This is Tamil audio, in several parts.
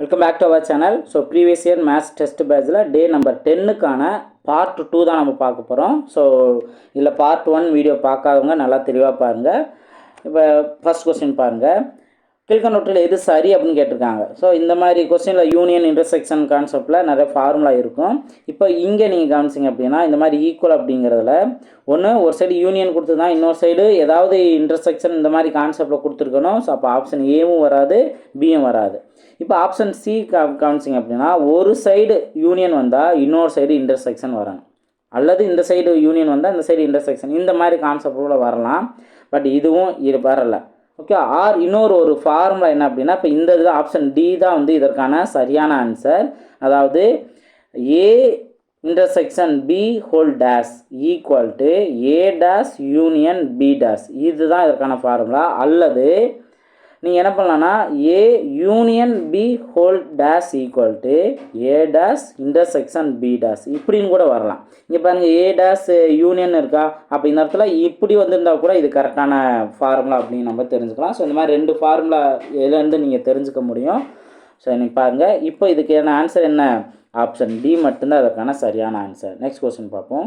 Welcome back to our channel so previous year maths test பேட்சில் டே நம்பர் டென்னுக்கான பார்ட் டூ தான் நம்ம பார்க்க போகிறோம் ஸோ இதில் பார்ட் ஒன் வீடியோ பார்க்காதவங்க நல்லா தெளிவாக பாருங்கள் இப்போ ஃபர்ஸ்ட் கொஸ்டின் பாருங்கள் கீழ்கண்டவற்றில் எது சரி அப்படின்னு கேட்டிருக்காங்க. ஸோ இந்த மாதிரி கொஸ்டினில் யூனியன் இன்டர்செக்ஷன் கான்செப்டில் நிறைய ஃபார்முலா இருக்கும். இப்போ இங்கே நீங்கள் கவனிச்சிங்க அப்படின்னா இந்த மாதிரி ஈக்குவல் அப்படிங்கிறதுல ஒன்று ஒரு சைடு யூனியன் கொடுத்துருந்தா இன்னொரு சைடு ஏதாவது இன்டர்செக்ஷன் இந்த மாதிரி கான்செப்டில் கொடுத்துருக்கணும். ஸோ அப்போ ஆப்ஷன் ஏவும் வராது பியும் வராது. இப்போ ஆப்ஷன் சி கவனிச்சிங்க அப்படின்னா ஒரு சைடு யூனியன் வந்தால் இன்னொரு சைடு இன்டர்செக்ஷன் வரணும். அல்லது இந்த சைடு யூனியன் வந்தால் இந்த சைடு இன்டர்செக்ஷன் இந்த மாதிரி கான்செப்ட் கூட வரலாம். பட் இதுவும் இது வரலை ஓகே ஆர் இன்னொரு ஒரு ஃபார்முலா என்ன அப்படின்னா இப்போ இந்த இது ஆப்ஷன் டி தான் வந்து இதற்கான சரியான ஆன்சர் அதாவது A intersection B whole dash equal to A dash union B dash இதுதான் இதற்கான ஃபார்முலா அல்லது நீங்கள் என்ன பண்ணலான்னா A union B whole dash equal to A dash intersection B dash இப்படின்னு கூட வரலாம். இங்கே பாருங்கள் ஏ டேஸ் யூனியன் இருக்கா? அப்போ இந்த இடத்துல இப்படி வந்திருந்தால் கூட இது கரெக்டான ஃபார்முலா அப்படின்னு நம்ம தெரிஞ்சுக்கலாம். ஸோ இந்த மாதிரி ரெண்டு ஃபார்முலா இதுலேருந்து நீங்கள் தெரிஞ்சுக்க முடியும். ஸோ நீங்கள் பாருங்கள் இப்போ இதுக்கான ஆன்சர் என்ன? ஆப்ஷன் டி மட்டும்தான் அதற்கான சரியான ஆன்சர் நெக்ஸ்ட் கொஸ்டின் பார்ப்போம்.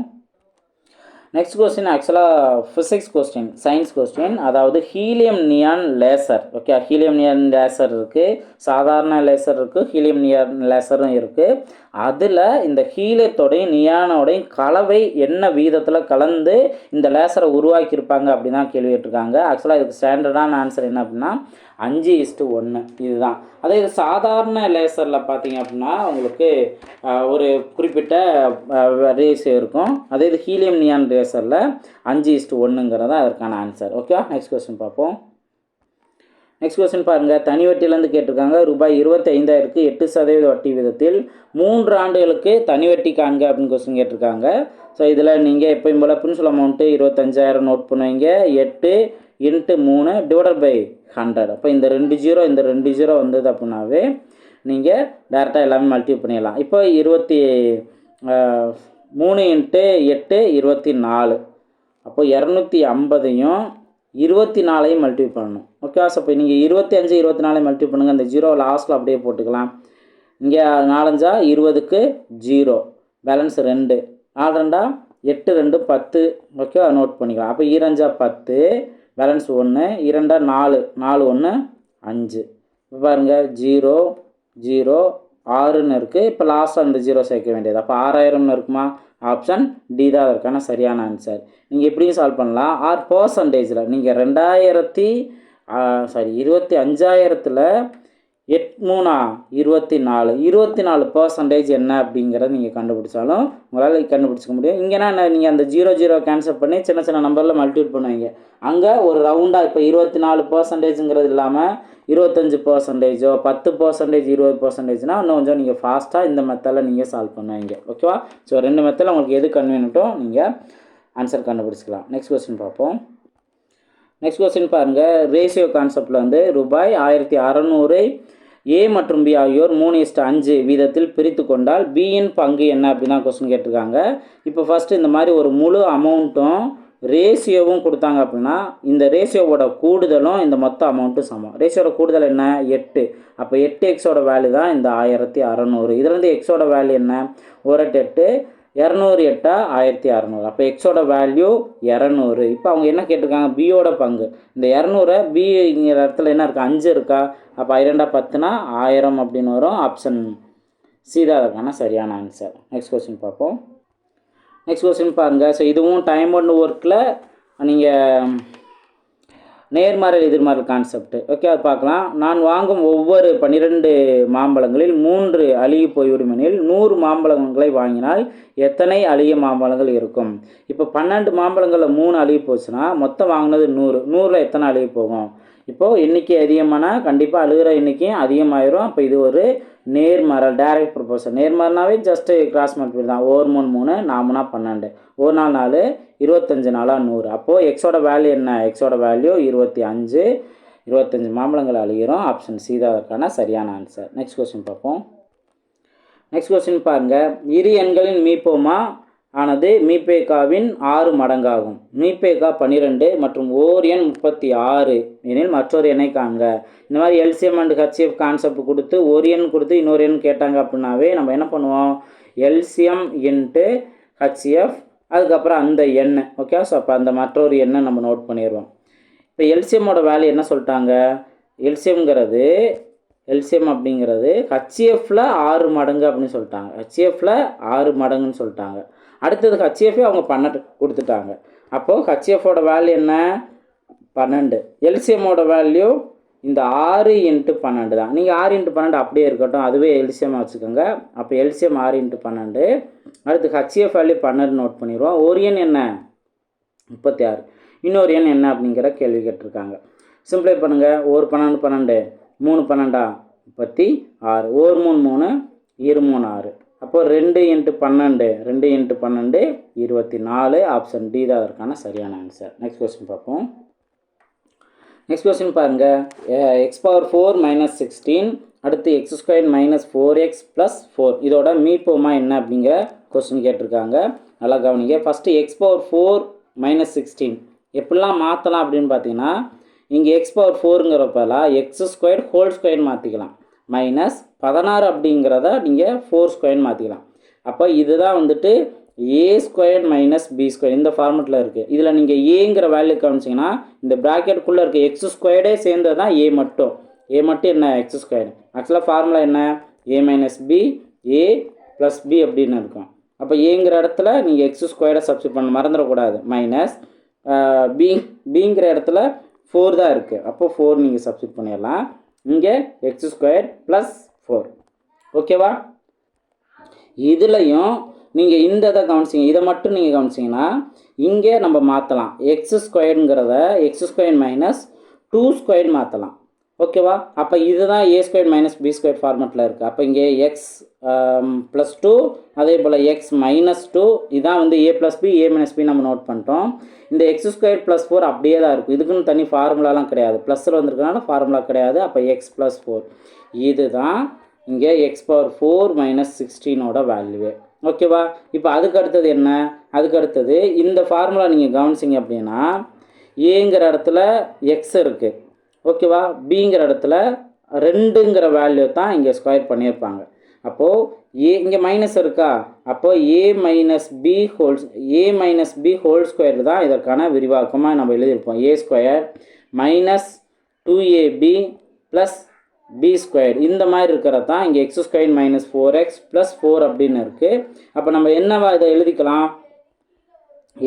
நெக்ஸ்ட் கொஸ்டின் ஆக்சுவலாக ஃபிசிக்ஸ் கொஸ்டின் சயின்ஸ் கொஸ்டின் அதாவது helium neon laser okay helium neon laser இருக்குது சாதாரண லேசர் இருக்குது ஹீலியம் நியான் லேசரும் இருக்குது அதில் இந்த ஹீலியத்தோடையும் நியானோடையும் கலவை என்ன வீதத்தில் கலந்து இந்த லேசரை உருவாக்கியிருப்பாங்க அப்படி தான் கேள்வி கேட்டிருக்காங்க ஆக்சுவலாக இதுக்கு ஸ்டாண்டர்டான ஆன்சர் என்ன அப்படின்னா அஞ்சு இஸ்ட்டு ஒன்று இதுதான். அதே இது சாதாரண லேசரில் பார்த்தீங்க அப்படின்னா உங்களுக்கு ஒரு குறிப்பிட்ட ரேஷியோ இருக்கும். அதே இது ஹீலியம் நியான் லேசரில் அஞ்சு இஸ்ட்டு ஒன்றுங்கிறது தான் அதற்கான ஆன்சர். ஓகே நெக்ஸ்ட் கொஸ்டின் பார்ப்போம். நெக்ஸ்ட் கொஸ்டின் பாருங்கள் தனி வட்டியிலேருந்து கேட்டிருக்காங்க. ரூபாய் இருபத்தி ஐந்தாயிரத்துக்கு எட்டு சதவீத வட்டி விதத்தில் மூன்று ஆண்டுகளுக்கு தனி வட்டி காண்க அப்படின்னு கொஸ்டின் கேட்டிருக்காங்க. ஸோ இதில் நீங்கள் எப்பயும் போல் பிரின்சிபல் அமௌண்ட்டு இருபத்தஞ்சாயிரம் நோட் பண்ணுவீங்க. எட்டு இன்ட்டு மூணு டிவைடட் பை ஹண்ட்ரட் அப்போ இந்த ரெண்டு ஜீரோ இந்த ரெண்டு ஜீரோ வந்தது அப்படின்னாவே நீங்கள் டேரெக்டாக எல்லாமே மல்டி பண்ணிடலாம். இப்போ இருபத்தி மூணு இன்ட்டு எட்டு இருபத்தி நாலு. அப்போ இரநூத்தி ஐம்பதையும் இருபத்தி நாலையும் மல்டிப்ளை பண்ணணும். ஓகே ஸோ இப்போ நீங்கள் இருபத்தி அஞ்சு இருபத்தி நாலையும் மல்டிப்ளை பண்ணுங்கள் அந்த ஜீரோ லாஸ்ட்டில் அப்படியே போட்டுக்கலாம். இங்கே நாலஞ்சா இருபதுக்கு ஜீரோ பேலன்ஸ் ரெண்டு. நாலு ரெண்டா? எட்டு ரெண்டு பத்து. ஓகே நோட் பண்ணிக்கலாம். அப்போ ஈரஞ்சா பத்து பேலன்ஸ் ஒன்று இரண்டா நாலு நாலு ஒன்று அஞ்சு. இப்போ பாருங்கள் ஜீரோ ஜீரோ ஆறுன்னு இருக்குது இப்போ லாஸ்ட்டாக அந்த ஜீரோ சேர்க்க வேண்டியது. அப்போ ஆறாயிரம்னு இருக்குமா? ஆப்ஷன் டி தான் அதற்கான சரியான ஆன்சர் நீங்கள் எப்படியும் சால்வ் பண்ணலாம். ஆர் பர்சன்டேஜில் நீங்கள் ரெண்டாயிரத்தி சாரி இருபத்தி அஞ்சாயிரத்தில் எட் மூணா இருபத்தி நாலு இருபத்தி நாலு பர்சன்டேஜ் என்ன அப்படிங்கிறத நீங்கள் கண்டுபிடிச்சாலும் உங்களால் கண்டுபிடிச்சிக்க முடியும். இங்கேனா நீங்கள் அந்த ஜீரோ ஜீரோ கேன்சல் பண்ணி சின்ன சின்ன நம்பரில் மல்டிபிள் பண்ணுவீங்க. அங்கே ஒரு ரவுண்டாக இப்போ இருபத்தி நாலு பர்சன்டேஜுங்கிறது இல்லாமல் இருபத்தஞ்சி பர்சன்டேஜோ பத்து பர்சன்டேஜ் இருபது பர்சன்டேஜ்னால் இன்னும் கொஞ்சம் நீங்கள் ஃபாஸ்ட்டாக இந்த மெத்தடில் நீங்கள் சால்வ் பண்ணுவீங்க. ஓகேவா ஸோ ரெண்டு மெத்தடில் உங்களுக்கு எது கன்வீனியன்ட்டோ நீங்கள் ஆன்சர் கண்டுபிடிச்சிக்கலாம். நெக்ஸ்ட் கொஸ்டின் பார்ப்போம். நெக்ஸ்ட் கொஸ்டின் பாருங்கள் ரேஷியோ கான்செப்டில் வந்து ரூபாய் ஆயிரத்தி அறநூறு ஏ மற்றும் பி ஆகியோர் மூணு இஸ்ட் அஞ்சு வீதத்தில் பிரித்து கொண்டால் பியின் பங்கு என்ன அப்படின்னு தான் கொஸ்டின் கேட்டிருக்காங்க. இப்போ ஃபஸ்ட்டு இந்த மாதிரி ஒரு முழு அமௌண்ட்டும் ரேஷியோவும் கொடுத்தாங்க அப்படின்னா இந்த ரேஷியோவோட கூடுதலும் இந்த மொத்த அமௌண்ட்டும் சமம். ரேஷியோட கூடுதல் என்ன? எட்டு. அப்போ எட்டு எக்ஸோட வேல்யூ தான் இந்த ஆயிரத்தி அறநூறு. இதுலேருந்து எக்ஸோட வேல்யூ என்ன? ஒரு எட்டு. இரநூறு எட்டா ஆயிரத்தி அறநூறு. அப்போ எக்ஸோட வேல்யூ இரநூறு. இப்போ அவங்க என்ன கேட்டிருக்காங்க? பியோட பங்கு. இந்த இரநூறை பிங்கிற இடத்துல என்ன இருக்கா? அஞ்சு இருக்கா? அப்போ இரண்டா பத்துனா ஆயிரம் அப்படின்னு வரும். ஆப்ஷன் சி இருக்கான சரியான ஆன்சர் நெக்ஸ்ட் கொஸ்டின் பார்ப்போம். நெக்ஸ்ட் கொஸ்டின் பாருங்கள் ஸோ இதுவும் டைம் ஒன்று ஒர்க்கில் நீங்கள் நேர்மறை எதிர்மறை கான்செப்ட் ஓகே அது பார்க்கலாம். நான் வாங்கும் ஒவ்வொரு பன்னிரெண்டு மாம்பழங்களில் மூன்று அழுகி போய்விடும் எனில் நூறு மாம்பழங்களை வாங்கினால் எத்தனை அழுகிய மாம்பழங்கள் இருக்கும்? இப்போ பன்னெண்டு மாம்பழங்களில் மூணு அழுகி போச்சுன்னா மொத்தம் வாங்கினது நூறு. நூறில் எத்தனை அழுகி போகும்? இப்போது எண்ணிக்கை அதிகமானா கண்டிப்பாக அழுகிற எண்ணிக்கையும் அதிகமாயிரும். அப்போ இது ஒரு நேர்மறை டைரக்ட் ப்ரொபோசல் நேர்மறைனாவே ஜஸ்ட்டு கிராஸ் மல்டிபிள் தான் ஓர் மூணு மூணு நாமுனா பன்னெண்டு. ஒரு நாள் நாலு இருபத்தஞ்சு நாளாக நூறு. அப்போது எக்ஸோட வேல்யூ என்ன? எக்ஸோட வேல்யூ இருபத்தி அஞ்சு இருபத்தஞ்சு மாம்பழங்கள் அழுகிறோம். ஆப்ஷன் சி தான் அதற்கான சரியான ஆன்சர் நெக்ஸ்ட் கொஸ்டின் பார்ப்போம். நெக்ஸ்ட் கொஸ்டின் பாருங்கள் இரு எண்களின் மீப்போமா? ஆனது மீபேகாவின் ஆறு மடங்காகும். மீபேகா பன்னிரெண்டு மற்றும் ஓர் எண் முப்பத்தி ஆறு. எனில் மற்றொரு எண்ணை காண்க. இந்த மாதிரி எல்சிஎம் அண்ட் ஹச்சிஎஃப் கான்செப்ட் கொடுத்து ஒரு எண் கொடுத்து இன்னொரு எண் கேட்டாங்க அப்படின்னாவே நம்ம என்ன பண்ணுவோம்? எல்சிஎம் இன்ட்டு ஹச்சிஎஃப் அதுக்கப்புறம் அந்த எண். ஓகே ஸோ அப்போ அந்த மற்றொரு எண்ணை நம்ம நோட் பண்ணிடுவோம் இப்போ எல்சிஎம்மோட வேல்யூ என்ன சொல்லிட்டாங்க? எல்சிஎம்ங்கிறது எல்சிஎம் அப்படிங்கிறது ஹச்சிஎஃப்ல ஆறு மடங்கு அப்படின்னு சொல்லிட்டாங்க. ஹச்சிஎஃப்ல ஆறு மடங்குன்னு சொல்லிட்டாங்க. அடுத்தது ஹச்சிஎஃபே அவங்க பன்னெண்டு கொடுத்துட்டாங்க. அப்போது ஹச்சிஎஃபோட வேல்யூ என்ன? பன்னெண்டு. எல்சிஎம்மோட வேல்யூ இந்த ஆறு இன்ட்டு பன்னெண்டு தான். நீங்கள் ஆறு இன்ட்டு பன்னெண்டு அப்படியே இருக்கட்டும். அதுவே எல்சிஎம்மாக வச்சுக்கோங்க. அப்போ எல்சிஎம் ஆறு இன்ட்டு பன்னெண்டு. அடுத்து ஹச்சிஎஃப் வேல்யூ பன்னெண்டு நோட் பண்ணிடுவோம். ஒரு எண் என்ன? முப்பத்தி ஆறு இன்னொரு எண் என்ன அப்படிங்கிற கேள்வி கேட்டிருக்காங்க. சிம்பிளை பண்ணுங்கள் ஒரு பன்னெண்டு பன்னெண்டு. மூணு பன்னெண்டா? முப்பத்தி ஆறு. ஒரு மூணு மூணு. இரு மூணு ஆறு. அப்போ ரெண்டு இன்ட்டு பன்னெண்டு ரெண்டு இன்ட்டு பன்னெண்டு இருபத்தி நாலு ஆப்ஷன் டி தான் அதற்கான சரியான ஆன்சர் நெக்ஸ்ட் கொஸ்டின் பார்ப்போம். நெக்ஸ்ட் கொஸ்டின் பாருங்கள் x power four minus sixteen அடுத்து x square minus four x plus four இதோட மீட்போமா என்ன அப்படிங்கிற கொஸ்டின் கேட்டிருக்காங்க. நல்லா கவனிங்க. First x power four minus sixteen எப்படிலாம் மாற்றலாம் அப்படின்னு பார்த்தீங்கன்னா இங்கே எக்ஸ் பவர் ஃபோருங்கிறப்பெல்லாம் எக்ஸ் ஸ்கொயர் ஹோல் ஸ்கொயர் மாற்றிக்கலாம் மைனஸ் பதினாறு அப்படிங்கிறத நீங்கள் ஃபோர் ஸ்கொயர்னு மாற்றிக்கலாம் அப்போ இதுதான் வந்துட்டு a square minus b square இந்த ஃபார்மெட்டில் இருக்குது இதில் நீங்கள் ஏங்கிற வேல்யூ காமிச்சிங்கன்னா இந்த ப்ராக்கெட்டுக்குள்ளே இருக்க எக்ஸ் ஸ்கொயர்டே சேர்ந்தது தான் ஏ மட்டும். ஏ மட்டும் என்ன? எக்ஸ் ஸ்கொயர் ஆக்சுவலாக ஃபார்முலா என்ன? A minus b a plus b அப்படின்னு இருக்கும். அப்போ ஏங்கிற இடத்துல நீங்கள் எக்ஸ் ஸ்கொயரை சப்ஸ்டியூட் பண்ண மறந்துடக்கூடாது. மைனஸ் பி பிங்கிற இடத்துல ஃபோர் தான் இருக்குது அப்போ ஃபோர் நீங்கள் சப்ஸ்டியூட் பண்ணிடலாம். இங்கே எக்ஸ் ஸ்கொயர் ப்ளஸ் ஃபோர் ஓகேவா இதுலையும் நீங்கள் இந்த இதை கவனிச்சிங்க. இதை மட்டும் நீங்கள் கவனிச்சிங்கன்னா இங்கே நம்ம மாற்றலாம் x ஸ்கொயருங்கிறத x square minus two square மாற்றலாம் ஓகேவா? அப்போ இதுதான் a square minus b square ஃபார்மெட்டில் இருக்குது அப்போ இங்கே எக்ஸ் ப்ளஸ் டூ அதே போல் எக்ஸ் மைனஸ் டூ இதான் வந்து a plus b a minus b நம்ம நோட் பண்ணிட்டோம். இந்த எக்ஸ் ஸ்கொயர் ப்ளஸ் ஃபோர் அப்படியே தான் இருக்கும். இதுக்குன்னு தனி ஃபார்முலாலாம் கிடையாது. ப்ளஸில் வந்திருக்கனால ஃபார்முலா கிடையாது. அப்போ எக்ஸ் ப்ளஸ் ஃபோர் இதுதான் இங்கே எக்ஸ் பவர் ஃபோர் மைனஸ் சிக்ஸ்டீனோட வேல்யூவே ஓகேவா? இப்போ அதுக்கு அடுத்தது என்ன? அதுக்கு அடுத்தது இந்த ஃபார்முலா நீங்கள் கவனிச்சிங்க அப்படின்னா ஏங்கிற இடத்துல எக்ஸ் இருக்குது ஓகேவா? பிங்கிற இடத்துல ரெண்டுங்கிற வேல்யூ தான் இங்கே ஸ்கொயர் பண்ணியிருப்பாங்க. அப்போது ஏ இங்கே மைனஸ் இருக்கா? அப்போ a minus b wholes a minus b whole square தான் இதற்கான விரிவாக்கமாக நம்ம எழுதியிருப்போம். A square minus two AB plus b square இந்த மாதிரி இருக்கிறது தான் இங்கே x square minus four x plus four அப்படின்னு இருக்குது அப்போ நம்ம என்னவா இதை எழுதிக்கலாம்?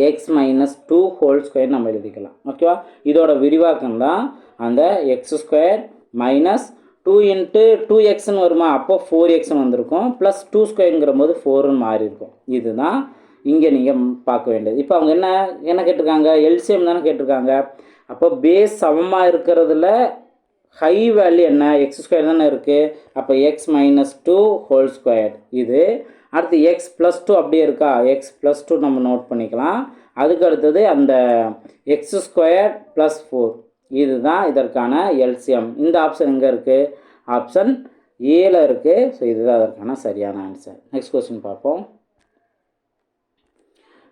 X minus two whole square நம்ம எழுதிக்கலாம். ஓகேவா இதோட விரிவாக்கம் தான் அந்த x square minus two into two எக்ஸ்னு வருமா? அப்போ ஃபோர் எக்ஸ்னு வந்திருக்கும். ப்ளஸ் டூ ஸ்கொயருங்கிற போது ஃபோர்னு மாறி இருக்கும் இதுதான் இங்கே நீங்கள் பார்க்க வேண்டியது. இப்போ அவங்க என்ன என்ன கேட்டிருக்காங்க? எல்சிஎம் தானே கேட்டிருக்காங்க. அப்போ பேஸ் சமமாக இருக்கிறதுல ஹை வேல்யூ என்ன? எக்ஸ் ஸ்கொயர் தானே இருக்குது அப்போ x minus two whole square இது அடுத்து எக்ஸ் ப்ளஸ் டூ அப்படியே இருக்கா? எக்ஸ் ப்ளஸ் டூ நம்ம நோட் பண்ணிக்கலாம். அதுக்கு அடுத்தது அந்த எக்ஸ் ஸ்கொயர் ப்ளஸ் ஃபோர் இதுதான் இதற்கான எல்சிஎம் இந்த ஆப்ஷன் எங்கே இருக்குது ஆப்ஷன் ஏல இருக்குது ஸோ இதுதான் அதற்கான சரியான ஆன்சர் நெக்ஸ்ட் கொஸ்டின் பார்ப்போம்.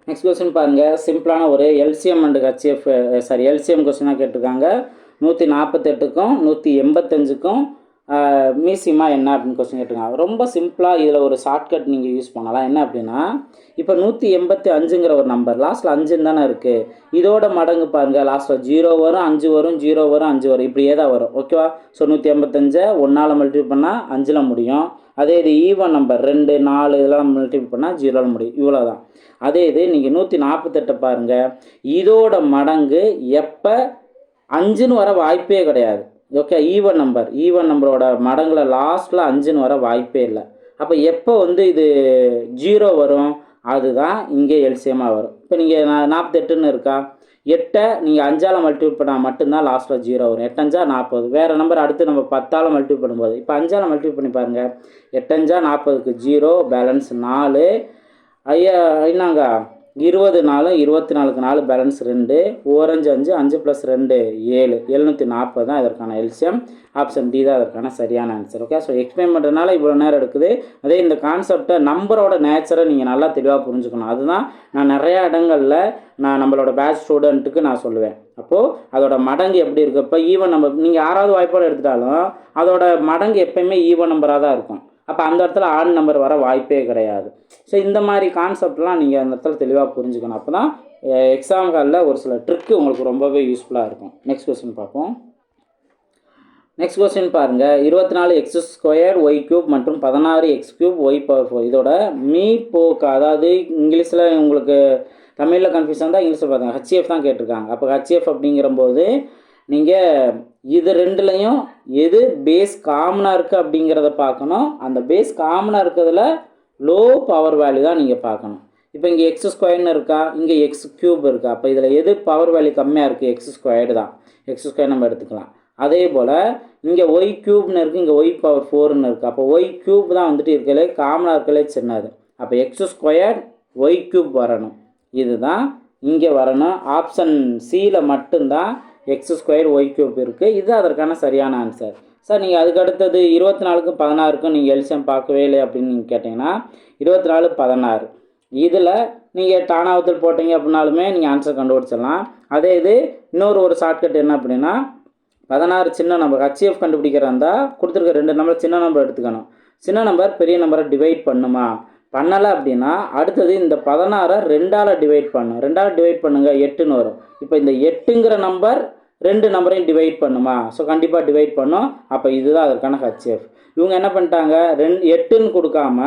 நெக்ஸ்ட் கொஸ்டின் பாருங்கள் சிம்பிளான ஒரு LCM and HCF sorry LCM கொஸ்டினாக கேட்டிருக்காங்க. நூற்றி நாற்பத்தெட்டுக்கும் நூற்றி எண்பத்தஞ்சுக்கும் மீசிமா என்ன அப்படின்னு கொஸ்டின் கேட்டிருக்காங்க. ரொம்ப சிம்பிளாக இதில் ஒரு ஷார்ட்கட் நீங்கள் யூஸ் பண்ணலாம். என்ன அப்படின்னா இப்போ நூற்றி எண்பத்தி அஞ்சுங்கிற ஒரு நம்பர் லாஸ்ட்டில் அஞ்சுன்னு தானே இருக்குது இதோட மடங்கு பாருங்கள் லாஸ்ட்டில் ஜீரோ வரும் அஞ்சு வரும் ஜீரோ வரும் அஞ்சு வரும். இப்படியே தான் வரும். ஓகேவா ஸோ நூற்றி எண்பத்தஞ்சை ஒன்றால் மல்டிபிள் பண்ணால் அஞ்சில் முடியும். அதே இது ஈவன் நம்பர் ரெண்டு நாலு இதெல்லாம் மல்டிபிள் பண்ணால் ஜீரோவில் முடியும். இவ்வளோ தான் அதே இது நீங்கள் நூற்றி நாற்பத்தெட்டை பாருங்கள் இதோட மடங்கு எப்போ அஞ்சுன்னு வர வாய்ப்பே கிடையாது. ஓகே ஈவன் நம்பர் ஈவன் நம்பரோட மடங்கில் லாஸ்ட்டில் அஞ்சுன்னு வர வாய்ப்பே இல்லை. அப்போ எப்போ வந்து இது ஜீரோ வரும்? அதுதான் இங்கே எல்சியமாக வரும். இப்போ நீங்கள் நான் நாற்பத்தெட்டுன்னு இருக்கா? எட்டை நீங்கள் அஞ்சால் மல்டிபிள் பண்ணால் மட்டும்தான் லாஸ்ட்டில் ஜீரோ வரும். எட்டஞ்சா நாற்பது வேறு நம்பர் அடுத்து நம்ம பத்தால் மல்டிபிள் பண்ணும்போது இப்போ அஞ்சால் மல்டிபிள் பண்ணி பாருங்கள் எட்டஞ்சா நாற்பதுக்கு ஜீரோ பேலன்ஸ் நாலு. ஐயா என்னங்க? இருபது நாலு இருபத்தி நாலுக்கு நாலு பேலன்ஸ் ரெண்டு ஓரஞ்சு அஞ்சு அஞ்சு ப்ளஸ் ரெண்டு ஏழு. எழுநூற்றி நாற்பது தான் இதற்கான எல்சியம் ஆப்ஷன் டி தான் அதற்கான சரியான ஆன்சர் ஓகே ஸோ எக்ஸ்பிளைன் பண்ணுறதுனால இவ்வளோ நேரம் எடுக்குது. அதே இந்த கான்செப்டை நம்பரோட நேச்சரை நீங்கள் நல்லா தெளிவாக புரிஞ்சுக்கணும். அதுதான் நான் நிறையா இடங்களில் நான் நம்மளோட பேட்ச் ஸ்டூடெண்ட்டுக்கு நான் சொல்லுவேன். அப்போது அதோட மடங்கு எப்படி இருக்குது இப்போ ஈவன் நம்பர் நீங்கள் ஆறாவது வாய்ப்போடு எடுத்துட்டாலும் அதோட மடங்கு எப்பயுமே ஈவன் நம்பராக தான் இருக்கும். அப்போ அந்த இடத்துல ஆண் நம்பர் வர வாய்ப்பே கிடையாது. ஸோ இந்த மாதிரி கான்செப்ட்லாம் நீங்கள் அந்த இடத்துல தெளிவாக புரிஞ்சுக்கணும். அப்போ தான் எக்ஸாம் காலில் ஒரு சில ட்ரிக்கு உங்களுக்கு ரொம்பவே யூஸ்ஃபுல்லாக இருக்கும். நெக்ஸ்ட் கொஸ்டின் பார்ப்போம். நெக்ஸ்ட் கொஸ்டின் பாருங்கள் இருபத்தி நாலு எக்ஸ் ஸ்கொயர் ஒய் க்யூப் மற்றும் பதினாறு x cube y power four இதோட மீ போக்கு அதாவது இங்கிலீஷில் உங்களுக்கு தமிழில் கன்ஃபியூஷன் தான் இங்கிலீஷில் பார்த்தாங்க ஹச்எஃப் தான் கேட்டிருக்காங்க. அப்போ ஹச்எஃப் அப்படிங்கிறம்போது நீங்கள் இது ரெண்டுலையும் எது பேஸ் காமனாக இருக்குது அப்படிங்கிறத பார்க்கணும். அந்த பேஸ் காமனாக இருக்கிறதுல லோ பவர் வேல்யூ தான் நீங்கள் பார்க்கணும். இப்போ இங்கே எக்ஸ் ஸ்கொயர்னு இருக்கா? இங்கே எக்ஸ் க்யூப் இருக்கா? அப்போ இதில் எது பவர் வேல்யூ கம்மியாக இருக்குது எக்ஸ் ஸ்கொயர்டு தான். எக்ஸ் ஸ்கொயர் நம்ம எடுத்துக்கலாம். அதே போல் இங்கே ஒய் க்யூப்னு இருக்குது இங்கே ஒய் பவர் ஃபோர்னு இருக்குது அப்போ ஒய் க்யூப் தான் வந்துட்டு இருக்கலே காமனாக இருக்கலே சின்னது. அப்போ எக்ஸ் ஸ்கொயர் ஒய் க்யூப் வரணும். இதுதான் இங்கே வரணும். ஆப்ஷன் சியில் மட்டும்தான் எக்ஸ் ஸ்கொயர் ஒய் கியூப் இருக்குது இது அதற்கான சரியான ஆன்சர் சார் நீங்கள் அதுக்கு அடுத்தது இருபத்தி நாலுக்கும் பதினாறுக்கும் நீங்கள் எல்சியம் பார்க்கவே இல்லை அப்படின்னு நீங்கள் கேட்டிங்கன்னா இருபத்தி நாலு பதினாறு. இதில் நீங்கள் டானாவத்தில் போட்டீங்க அப்படின்னாலுமே நீங்கள் ஆன்சர் கண்டுபிடிச்சிடலாம். அதே இது இன்னொரு ஒரு ஷார்ட்கட் என்ன அப்படின்னா பதினாறு சின்ன நம்பர் ஹச்சிஎஃப் கண்டுபிடிக்கிறதா இருந்தால் கொடுத்துருக்க ரெண்டு நம்பர் சின்ன நம்பர் எடுத்துக்கணும். சின்ன நம்பர் பெரிய நம்பரை டிவைட் பண்ணுமா? பண்ணலை அப்படின்னா அடுத்தது இந்த பதினாறை ரெண்டால் டிவைட் பண்ணும் ரெண்டால் டிவைட் பண்ணுங்கள் எட்டுன்னு வரும். இப்போ இந்த எட்டுங்கிற நம்பர் ரெண்டு நம்பரையும் டிவைட் பண்ணுமா? ஸோ கண்டிப்பாக டிவைட் பண்ணும். அப்போ இதுதான் அதற்கான ஹச்எஃப் இவங்க என்ன பண்ணிட்டாங்க? ரெண்டு எட்டுன்னு கொடுக்காம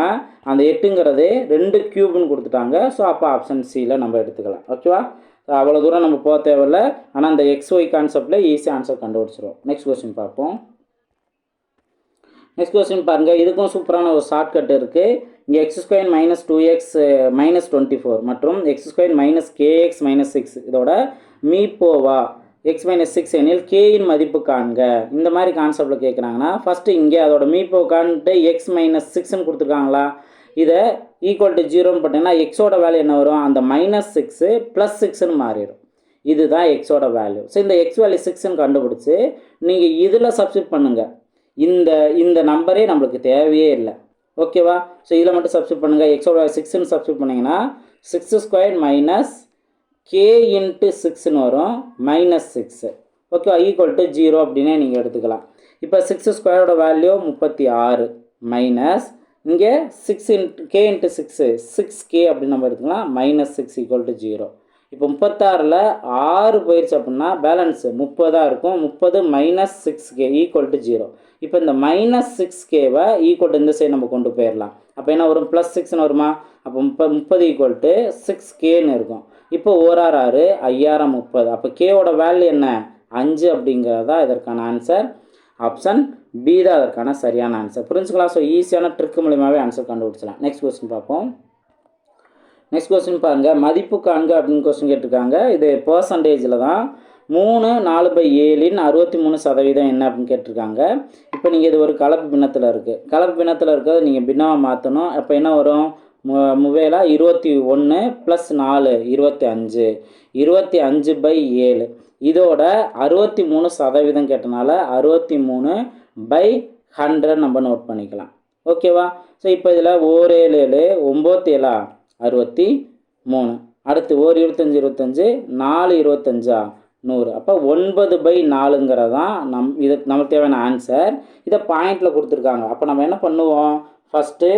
அந்த எட்டுங்கிறது ரெண்டு க்யூப்னு கொடுத்துட்டாங்க. ஸோ அப்போ ஆப்ஷன் சியில் நம்ம எடுத்துக்கலாம். ஓகேவா அவ்வளோ தூரம் நம்ம போக தேவையில்ல. ஆனால் அந்த எக்ஸ் ஒய் கான்செப்டில் ஈஸியாக ஆன்சர் கண்டுபிடிச்சிரும் நெக்ஸ்ட் கொஸ்டின் பார்ப்போம். நெக்ஸ்ட் கொஸ்டின் பாருங்கள் இதுக்கும் சூப்பரான ஒரு ஷார்ட்கட் இருக்குது இங்கே x square minus two x minus twenty four மற்றும் x square minus kx minus six இதோட மீப்போவா எக்ஸ் மைனஸ் சிக்ஸ் எனில் கேயின் மதிப்பு காண்க. இந்த மாதிரி கான்செப்டில் கேட்குறாங்கன்னா ஃபஸ்ட்டு இங்கே அதோட மீப்போ காண்ட்டு எக்ஸ் மைனஸ் சிக்ஸ்னு கொடுத்துருக்காங்களா? இதை ஈக்குவல் டு ஜீரோன்னு போட்டிங்கன்னா எக்ஸோட வேல்யூ என்ன வரும்? அந்த மைனஸ் சிக்ஸு ப்ளஸ் சிக்ஸ்னு மாறிடும். இதுதான் எக்ஸோட வேல்யூ ஸோ இந்த எக்ஸ் வேல்யூ சிக்ஸ்னு கண்டுபிடிச்சி நீங்கள் இதில் சப்ஸ்டியூட் பண்ணுங்கள் இந்த இந்த நம்பரே நம்மளுக்கு தேவையே இல்லை. ஓகேவா ஸோ இதில் மட்டும் சப்ஸ்டியூட் பண்ணுங்கள் எக்ஸோட சிக்ஸ்னு சப்ஸ்டியூட் பண்ணிங்கன்னா six square minus k into சிக்ஸ்னு வரும் minus six okay equal to zero அப்படின்னே நீங்கள் எடுத்துக்கலாம். இப்போ சிக்ஸ் ஸ்கொயரோட வேல்யூ முப்பத்தி ஆறு மைனஸ் இங்கே six into k into six six k அப்படின்னு நம்ம எடுத்துக்கலாம் minus six equal to zero இப்போ முப்பத்தாறில் ஆறு போயிடுச்சு அப்படின்னா பேலன்ஸு முப்பதாக இருக்கும். முப்பது minus six k equal to zero இப்போ இந்த மைனஸ் சிக்ஸ் கேவை ஈக்குவல் டு இந்த சைடு நம்ம கொண்டு போயிடலாம் அப்போ என்ன வரும்? ப்ளஸ் சிக்ஸ்னு வருமா? அப்போ முப்ப முப்பது ஈக்குவல் டு சிக்ஸ் கேன்னு இருக்கும். இப்போ ஓரார் ஆறு ஐயாயிரம் முப்பது. அப்போ கேவோட வேல்யூ என்ன? அஞ்சு அப்படிங்கிறதா இதற்கான ஆன்சர் ஆப்ஷன் பி தான் அதற்கான சரியான ஆன்சர் புரிஞ்சுக்கலாம் ஸோ ஈஸியான ட்ரிக் மூலியமாகவே ஆன்சர் கண்டுபிடிச்சலாம் நெக்ஸ்ட் கொஸ்டின் பார்ப்போம். நெக்ஸ்ட் கொஸ்டின் பாருங்கள் மதிப்பு காண்க அப்படின்னு கொஸ்டின் கேட்டிருக்காங்க. இது பர்சன்டேஜில் தான். மூணு நாலு பை ஏழின் அறுபத்தி மூணு சதவீதம் என்ன அப்படின்னு கேட்டிருக்காங்க. இப்போ நீங்கள் இது ஒரு கலப்பு பின்னத்தில் இருக்குது கலப்பு பின்னத்தில் இருக்கிறத நீங்கள் பின்னமாக மாற்றணும் அப்போ என்ன வரும்? மு முவேலா இருபத்தி ஒன்று ப்ளஸ் நாலு இருபத்தி அஞ்சு. இருபத்தி அஞ்சு பை ஏழு. இதோட அறுபத்தி மூணு சதவீதம் கேட்டனால அறுபத்தி மூணு பை ஹண்ட்ரட் நம்ம நோட் பண்ணிக்கலாம். ஓகேவா ஸோ இப்போ இதில் ஓர் ஏழு ஏழு ஒம்பத்தி ஏழா அறுபத்தி மூணு அடுத்து ஓர் இருபத்தஞ்சி இருபத்தஞ்சு நாலு இருபத்தஞ்சா நூறு. அப்போ ஒன்பது பை நாலுங்கிறதான் நம் இது நமக்கு தேவையான ஆன்சர் இதை பாயிண்டில் கொடுத்துருக்காங்க. அப்போ நம்ம என்ன பண்ணுவோம்? ஃபஸ்ட்டு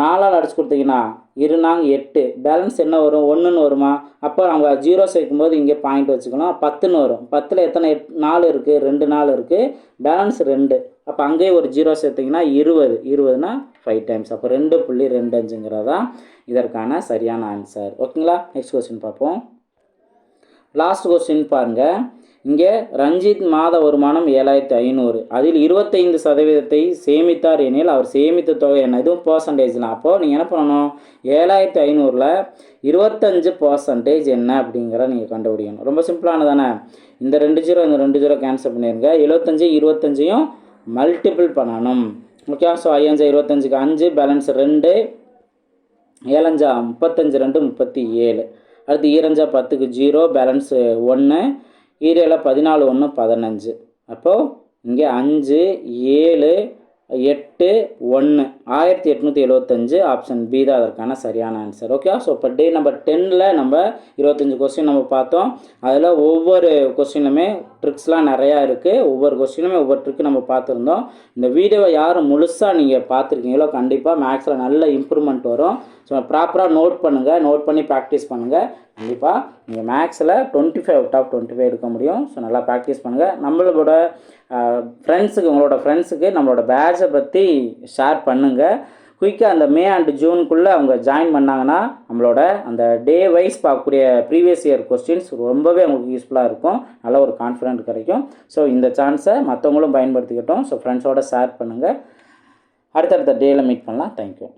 நாலால் அடிச்சு கொடுத்தீங்கன்னா இருநாங்க எட்டு. பேலன்ஸ் என்ன வரும்? ஒன்றுன்னு வருமா? அப்போ அவங்க ஜீரோ சேர்க்கும்போது இங்கே பாயிண்ட் வச்சுக்கணும். பத்துன்னு வரும். பத்தில் எத்தனை? எட் நாலு இருக்குது ரெண்டு நாலு இருக்குது பேலன்ஸ் ரெண்டு. அப்போ அங்கேயே ஒரு ஜீரோ சேர்த்திங்கன்னா இருபது. இருபதுனா ஃபைவ் டைம்ஸ் அப்போ ரெண்டு புள்ளி ரெண்டு அஞ்சுங்கிறதான் இதற்கான சரியான ஆன்சர் ஓகேங்களா நெக்ஸ்ட் கொஸ்டின் பார்ப்போம். லாஸ்ட் கொஸ்டின் பாருங்கள் இங்கே ரஞ்சித் மாத வருமானம் ஏழாயிரத்தி ஐநூறு. அதில் இருபத்தைந்து சதவீதத்தை சேமித்தார் எனில் அவர் சேமித்த தொகை என்ன? இதுவும் பர்சன்டேஜ்லாம் அப்போது நீங்கள் என்ன பண்ணணும்? ஏழாயிரத்தி ஐநூறில் இருபத்தஞ்சு பர்சன்டேஜ் என்ன அப்படிங்கிற நீங்கள் கண்டுபிடிக்கணும். ரொம்ப சிம்பிளானது தானே? இந்த ரெண்டு ஜீரோ இந்த ரெண்டு ஜீரோ கேன்சல் பண்ணிடுங்க எழுபத்தஞ்சு இருபத்தஞ்சையும் மல்டிபிள் பண்ணணும். ஓகே ஸோ ஐயஞ்சா இருபத்தஞ்சுக்கு அஞ்சு பேலன்ஸ் ரெண்டு ஏழஞ்சா முப்பத்தஞ்சு ரெண்டு முப்பத்தி ஏழு. அடுத்து e ஈரஞ்சா பத்துக்கு ஜீரோ பேலன்ஸு ஒன்று ஈரேல பதினாலு ஒன்று பதினஞ்சு. அப்போது இங்கே அஞ்சு ஏழு எட்டு ஒன்று ஆயிரத்தி எட்நூற்றி எழுபத்தஞ்சு ஆப்ஷன் பி தான் அதற்கான சரியான ஆன்சர் ஓகே ஸோ இப்போ டே நம்பர் டென்னில் நம்ம இருபத்தஞ்சி கொஸ்டின் நம்ம பார்த்தோம். அதில் ஒவ்வொரு கொஸ்டினுமே ட்ரிக்ஸ்லாம் நிறையா இருக்குது ஒவ்வொரு கொஸ்டினுமே ஒவ்வொரு ட்ரிக்கு நம்ம பார்த்துருந்தோம். இந்த வீடியோவை யார் முழுசாக நீங்கள் பார்த்துருக்கீங்களோ கண்டிப்பாக மேக்ஸில் நல்ல இம்ப்ரூவ்மெண்ட் வரும். ஸோ ப்ராப்பராக நோட் பண்ணுங்கள் நோட் பண்ணி ப்ராக்டிஸ் பண்ணுங்கள் கண்டிப்பாக நீங்கள் மேக்ஸில் twenty five out of twenty five எடுக்க முடியும். ஸோ நல்லா ப்ராக்டிஸ் பண்ணுங்கள் நம்மளோட ஃப்ரெண்ட்ஸுக்கு உங்களோட ஃப்ரெண்ட்ஸுக்கு நம்மளோட பேட்சை பற்றி ஷேர் பண்ணுங்கள் குயிக்காக அந்த மே அண்ட் ஜூனுக்குள்ளே அவங்க ஜாயின் பண்ணாங்கன்னா நம்மளோட அந்த டே வைஸ் பார்க்கக்கூடிய ப்ரீவியஸ் இயர் கொஸ்டின்ஸ் ரொம்பவே அவங்களுக்கு யூஸ்ஃபுல்லாக இருக்கும். நல்ல ஒரு கான்ஃபிடென்ட் கிடைக்கும். ஸோ இந்த சான்ஸை மற்றவங்களும் பயன்படுத்திக்கிட்டோம். ஸோ ஃப்ரெண்ட்ஸோட ஷேர் பண்ணுங்கள் அடுத்தடுத்த டேயில் மீட் பண்ணலாம். தேங்க்யூ